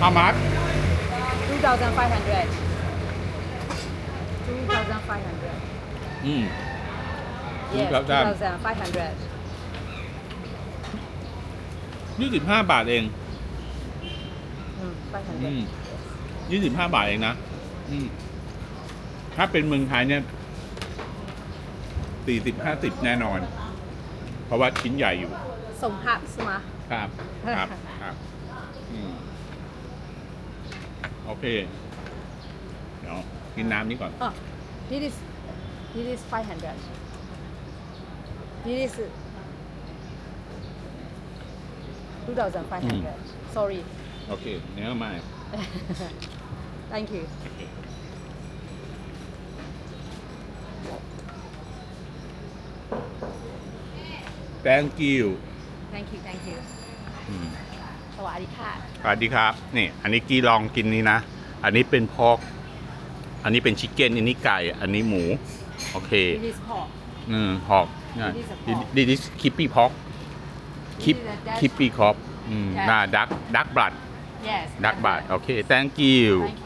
how much 2,500 2,500อืม yes 2,000 2,500 ยี่สิบห้าบาทเองอืมอืม 500 ยี่สิบห้าบาทเองนะ อืม ถ้าเป็นเมืองไทยเนี่ยสี่สิบห้าสิบแน่นอน เพราะว่าชิ้นใหญ่อยู่ส่งผักใช่ไหม ครับ ครับ ครับอืม โอเค เดี๋ยวกินน้ำนี้ก่อน อ๋อ this is this is 500 this is 2,500 sorry โอเค เนื้อมา thank you แตงกิว thank you thank you สวัสดีค่ะ สวัสดีครับ นี่ อันนี้กีลองกินนี้นะ อันนี้เป็นพอกอันนี้เป็นชิคเก้นอันนี้ไก่ อันนี้หมู โอเค this is pork อืมหอกนะ This is a pork. ดิดิสคิปปี้พอกคิป This is a คิปปี้คอปอืม Yeah. น่าดักดักบลัด yes ดักบลัด โอเค thank you thank you